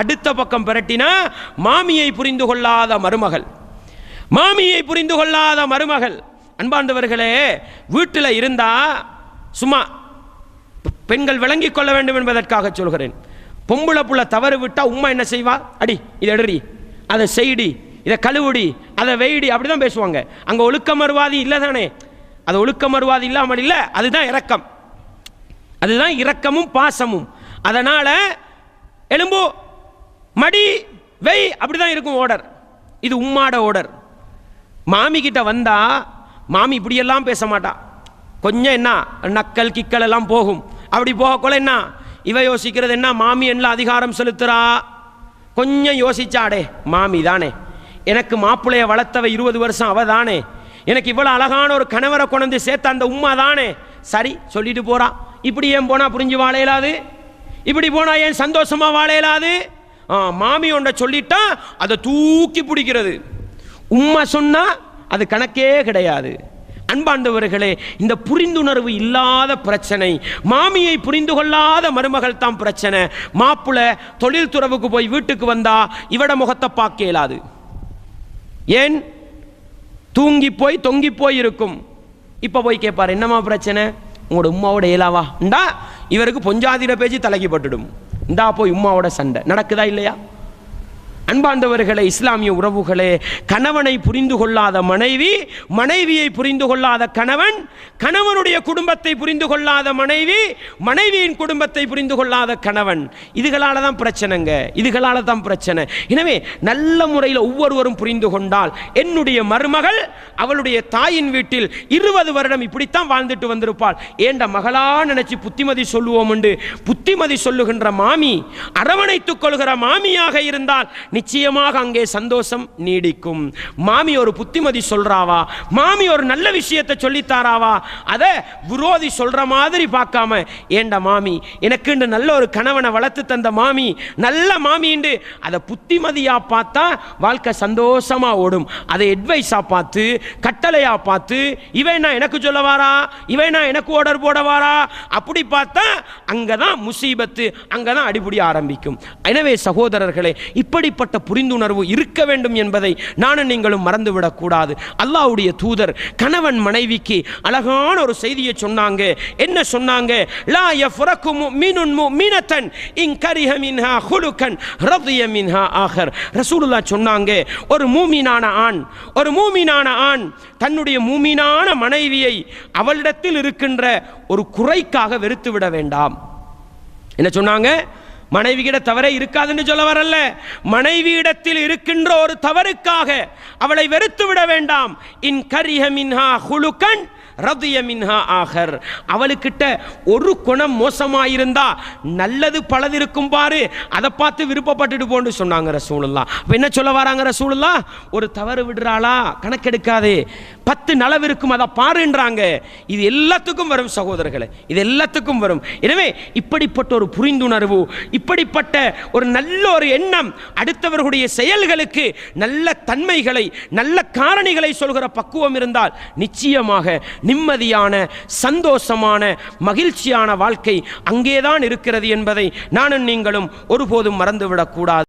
அடுத்த பக்கம் பிரட்டினா மாமியை புரிந்து கொள்ளாத மருமகள். மாமியை புரிந்து கொள்ளாத மருமகள். அன்பாண்டவர்களே வீட்டில் இருந்தா சும்மா பெண்கள் விளங்கிக் கொள்ள வேண்டும் என்பதற்காக சொல்கிறேன். பொம்பளை புள்ள தவறு விட்டால் உம்மா என்ன செய்வா? அடி இதை எடுறி அதை செய்டி இதை கழுவுடி அதை வெயிடி அப்படிதான் பேசுவாங்க. அங்கே ஒழுக்க மறுவாதி இல்லை தானே. அது ஒழுக்க மறுவாதி இல்லாமல் இல்லை அதுதான் இரக்கம். அதுதான் இரக்கமும் பாசமும். அதனால் எலும்போ மடி வெய் அப்படிதான் இருக்கும் ஓடர் இது உம்மாட ஓடர் மாமி கிட்ட வந்தா மாமி இப்படியெல்லாம் பேச மாட்டா. கொஞ்சம் என்ன நக்கல் கிக்கல் எல்லாம் போகும். அப்படி போகக்குள்ள என்ன இவ யோசிக்கிறது என்ன மாமி என்ன அதிகாரம் செலுத்துறா? கொஞ்சம் யோசிச்சாடே மாமி தானே. எனக்கு மாப்பிள்ளைய வளர்த்தவ இருபது வருஷம் அவ தானே. எனக்கு இவ்வளோ அழகான ஒரு கணவரை கொண்டு சேர்த்த அந்த உம்மா தானே. சரி சொல்லிட்டு போறா. இப்படி ஏன் போனா புரிஞ்சு வாழையலாது இப்படி போனா ஏன் சந்தோஷமா வாழையலாது மாமி ஒன்றை சொல்லிட்டா அதை தூக்கி பிடிக்கிறது. உம்மா சொன்னால் அது கணக்கே கிடையாது. அன்பாண்டவர்களே இந்த புரிந்துணர்வு இல்லாத பிரச்சனை மாமியை புரிந்து கொள்ளாத மருமகள் தான் பிரச்சனை. மாப்பிள்ள தொழில் துறவுக்கு போய் வீட்டுக்கு வந்தா இவட முகத்தை பார்க்க இயலாது. ஏன்? தூங்கி போய் தொங்கி போய் இருக்கும். இப்போ போய் கேட்பார் என்னம்மா பிரச்சனை? உங்களோட உம்மாவோட இயலாவா? இந்தா இவருக்கு பொஞ்சாதிர பேச்சு தலைக்கு பட்டுடும். இந்தா போய் உம்மாவோட சண்டை. நடக்குதா இல்லையா? அன்பாண்டவர்களே இஸ்லாமிய உறவுகளே கணவனை புரிந்து கொள்ளாத மனைவி மனைவியை புரிந்து கொள்ளாத கணவன் கணவனுடைய குடும்பத்தை புரிந்து கொள்ளாத மனைவி மனைவியின் குடும்பத்தை புரிந்து கொள்ளாத கணவன். இதுகளால தான் பிரச்சனைங்க. இதுகளால் தான் பிரச்சனை. எனவே நல்ல முறையில் ஒவ்வொருவரும் புரிந்து கொண்டால் என்னுடைய மருமகள் அவளுடைய தாயின் வீட்டில் இருபது வருடம் இப்படித்தான் வாழ்ந்துட்டு வந்திருப்பாள். ஏண்ட மகளா நினைச்சு புத்திமதி சொல்லுவோம் உண்டு? புத்திமதி சொல்லுகின்ற மாமி அரவணைத்துக் கொள்கிற மாமியாக இருந்தால் நிச்சயமாக அங்கே சந்தோஷம் நீடிக்கும். மாமி ஒரு புத்திமதி சொல்றாவா? மாமி ஒரு நல்ல விஷயத்தை சொல்லித்தாராவா? அதை விரோதி சொல்ற மாதிரி பார்க்காம ஏண்ட மாமி எனக்குண்டு நல்ல ஒரு கணவனை வளர்த்து தந்த மாமி நல்ல மாமிண்டு அதை புத்திமதியா பார்த்தா வாழ்க்கை சந்தோஷமா ஓடும். அதை அட்வைஸா பார்த்து கட்டளையா பார்த்து இவன் நான் எனக்கு சொல்ல வாரா இவன் நான் எனக்கு ஆர்டர் போட வாரா அப்படி பார்த்தா அங்கதான் முசீபத்து அங்கதான் அடிபடி ஆரம்பிக்கும். எனவே சகோதரர்களே இப்படிப்பட்ட புரிந்துணர்வு இருக்க வேண்டும் என்பதை நானும் நீங்களும் மறந்துவிடக்கூடாது. அல்லாவுடைய தூதர் கணவன் மனைவிக்கு அழகான ஒரு செய்தியை சொன்னாங்க. என்ன சொன்னாங்க? லா யஃப்ரகு முஃமினுன் முஃமினத்தன் இன் கரிஹ மின்ஹா ஹுலுகன் ரதிய மின்ஹா ஆகர் ரசூலுல்லாஹ் சொன்னாங்க ஒரு மூமினான ஆண் ஒரு மூமினான ஆண் தன்னுடைய மூமினான மனைவியை அவளிடத்தில் இருக்கின்ற ஒரு குறைக்காக வெறுத்து விட வேண்டாம். என்ன சொன்னாங்க? மனைவியிட தவறே இருக்காதுன்னு சொல்ல வரல. மனைவியிடத்தில் இருக்கின்ற ஒரு தவறுக்காக அவளை வெறுத்து விட வேண்டாம். இன் கரிஹ மின்ஹா ஹுலுகன் ரதிய மின்ஹா ஆகர் அவளுக்கிட்ட ஒரு குணம் மோசமாயிருந்தா நல்லது பலது இருக்கும் பாரு. அதை பார்த்து விருப்பப்பட்டுட்டு போன்னு சொன்னாங்க ரசூலுல்லா. இப்போ என்ன சொல்ல வராங்க ரசூலுல்லா? ஒரு தவறு விடுறாளா? கணக்கெடுக்காதே. பத்து நலவு இருக்கும் அதை பாருன்றாங்க. இது எல்லாத்துக்கும் வரும் சகோதரர்களே. இது எல்லாத்துக்கும் வரும். எனவே இப்படிப்பட்ட ஒரு புரிந்துணர்வு இப்படிப்பட்ட ஒரு நல்ல ஒரு எண்ணம் அடுத்தவர்களுடைய செயல்களுக்கு நல்ல தன்மைகளை நல்ல காரணிகளை சொல்கிற பக்குவம் இருந்தால் நிச்சயமாக நிம்மதியான சந்தோஷமான மகிழ்ச்சியான வாழ்க்கை அங்கேதான் இருக்கிறது என்பதை நானும் நீங்களும் ஒருபோதும் மறந்துவிடக்கூடாது.